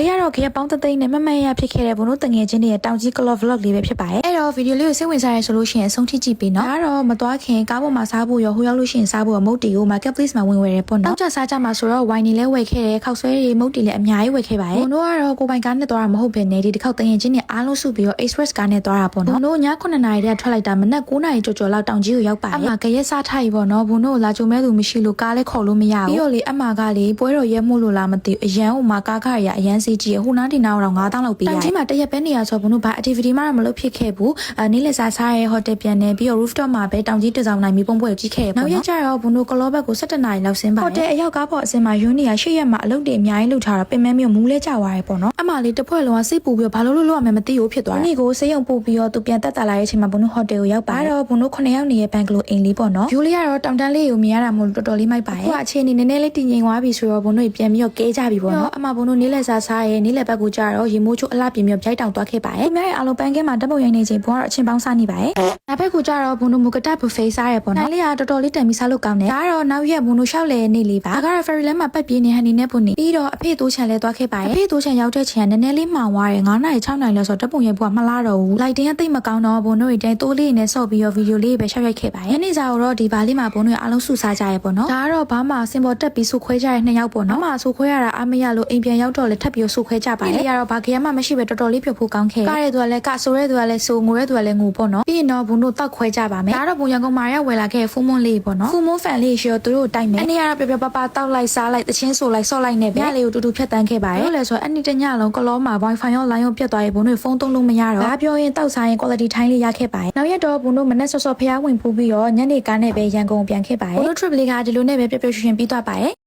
လေးကတော့ခေပေါင်းတသိန်းနဲ့မမတ်ရဖြစ်ခဲ့တဲ့ဘုံတို့တငယ်ချင်းတွေရဲ့တောင်ကြီး club vlog လေးပဲဖြစ်ပါတယ်အဲ့တော့ဗီဒီယိုလေးကိုစိတ်ဝင်စားရဆိုလို့ရှိရင်အဆုံးထိကြည့်ပေးနော်ဒါကတော့မသွားခင်ကားပေါ်မှာစားဖို့ရောဟိုရောက်လို့ရှိရင်စားဖို့မုတ်တီကို marketplace မှာဝင်ဝယ်တယ်ပေါ့နော်နောက်ကျစားကြမှာဆိုတော့ wine တွေလည်းဝယ်ခဲ့တယ်ခောက်ဆွဲတွေမုတ်တီလည်းအများကြီးဝယ်ခဲ့ပါတယ်ဘုံတို့ကတော့ကိုပိုင်ကားနဲ့သွားတာမဟုတ်ဘဲနဲ့ဒီတစ်ခေါက်တငယ်ချင်းတွေအားလုံးစုပြီးတော့ express ကားနဲ့သွားတာပေါ့နော်ဘုံတို့ည9နာရီတည်းထွက်လိုက်တာမနက်9နာရီကျော်ကျော်လောက်တောင်ကြီးကိုရောက်ပါတယ်အမှကရက်စားထားပြီပေါ့နော်ဘုံတို့လာကြုံမဲ့သူမရှိလို့ကားလည်းခေါ်လို့မရဘူးပြီးတော့လေအမှကလေပွဲတော်ရဲမှုလို့လားမသိဘူးအရန်ဟိုမှာကားခရရအရန်စီးကြီးဟိုနားဒီနားတော့9000လောက်ပေးရတယ်တောင်ကြီးမှာတရက်ပဲနေရဆိုဘုံတို့ဘာ activity မှတော့မလုပ်ဖြစ်ခဲ့ဘူးအဲနေ့လည်စားစားရဲ hotel ပြန်နေပြီးတော့ rooftop မှာပဲတောင်ကြီးတစောင်းနိုင်မီပုံပွဲကိုကြည့်ခဲ့ရပေါ့နော်နောက်ရက်ကျတော့ဘုံတို့ကလောဘက်ကို17နာရီလောက်ဆင်းပါတယ် hotel အရောက်ကားပေါ်အစင်မှာယူနီယာ၈ရက်မှာအလုပ်တွေအများကြီးလုပ်ထားတော့ပင်မမျိုးမူးလဲကြသွားရဲပေါ့နော်အမှလေးတစ်ဖွဲ့လုံးကစိတ်ပူပြီးတော့ဘာလို့လို့လို့ရမယ်မသိဘူးဖြစ်သွားတယ်ဒီကိုစေးရုံပို့ပြီးတော့သူပြန်တက်တာလာတဲ့အချိန်မှာဘုံတို့ hotel ကိုရောက်ပါတယ်အဲ့တော့ဘုံတို့9ယောက်နေတဲ့ဘန်ကလိုအိမ်လေးပေါ့နော်ယူလေးကတော့တောင်တန်းလေးကိုမြင်ရတာမဟုတ်လို့တော်တော်လေးမိုက်ပါရဲ့အခုကအခြေအနေနည်းနည်းလေးတည်ငြိမ်သွားပြီဆိုတော့ဘုံတို့ပြန်ပြီးတော့ကဲကြပြီပေါ့နော်အမှဘုံတို့နေ့လည်စားစားရဲ့နေ့လည်ဘက်ကိုကြာတော့ရေမိုးချိုးအလှပြင်ပြီးတော့ဗျိုက်တောင်သွားခဲ့ပါရဲ့အများရဲ့အားလုံးပန်းကဲမှာတပ်ပုံရိုင်းနေချိန်ဘုံကတော့အချင်းပေါင်းစားနေပါရဲ့နောက်ဘက်ကိုကြာတော့ဘုံတို့မူကတက်ဘူဖေးစားရပေါ့နော်နိုင်လေးကတော်တော်လေးတန်ပြီးစားလို့ကောင်းတယ်ဒါကတော့နောက်ရက်ဘုံတို့ရှောက်လေနေလေးပါဒါကတော့ ferry လမ်းမှာပတ်ပြေးနေဟန်နေနဲ့ဘုံနေပြီးတော့အဖေတိုးချန်လဲသွားခဲ့ပါရဲ့အဖေတိုးချန်ရောက်တဲ့ချိန်ကနည်းနည်းလေးမှောင်သွားတယ်9နာရီ6နာရီလောက်ဆိုတော့တပ်ပုံရိုက်ဘုံကမလားတော့ဘူးလိုက်တင်းကတိတ်မကောင်းတော့ဘုံတို့တွေတိုးလေးနဲ့ဆော့ပြီးတော့ဗီဒီယိုလေးပဲရှောက်ရိုက်ခဲ့ပါရဲ့နေ့စားတော့ဒီဘာလေးမှာဘုံတို့အားလုံးစုစားကြရဲပေါ့နော်ဒါကတော့ဘာမှစင်ပေါ်တက်ပြီးစုခွဲကြရဲနှစ်ယောက်ပေါ့နော်အမှစုခွဲရတာအမရလို့အိမ်ပြန်ရောက်တော့လဲထပ်ပြီးစုခွဲကြပါရဲ့ဒီကတော့ဘာခရမ်းမှမရှိပဲတော်တော်လေးပြုတ်ဖို့ကောင်းခဲ့ကားရဲသူကလည်းကဆိုရဲသူကလည်းဆိုငိုရဲသူကလည်းငိုပေါ့နော်ပြီးရင်တော့ဘုံတို့တောက်ခွဲကြပါမယ်ဒါကတော့ဘုံရန်ကုန်မာရဝယ်လာခဲ့ဖူးမွန်းလေးပေါ့နော်ဖူးမွန်းဖန်လေးရှိတော့သူတို့တိုက်မယ်အနေကတော့ပြပြပပတောက်လိုက်စားလိုက်တချင်းဆိုလိုက်ဆော့လိုက်နဲ့ဗျာလေးကိုတူတူဖြတ်တန်းခဲ့ပါရဲ့လို့လဲဆိုတော့အနည်းတညလုံးကလောမှာ wifi ရော line ရောပြတ်သွားရေဘုံတို့ဖုန်းသုံးလို့မရတော့ဒါပြောရင်တောက်စားရင် quality ထိုင်းလေးရခဲ့ပါရဲ့နောက်ရက်တော့ဘုံတို့မနေ့ဆော့ဆော့ဖျားဝင်ဖူးပြီးတော့ညနေကားနဲ့ပဲရန်ကုန်ပြန်ခဲ့ပါရဲ့ဘုံတို့ trip လေးကဒီလိုနဲ့ပဲပျော်ပျော်ရွှင်ရွှင်ပြီးသွားပါရဲ့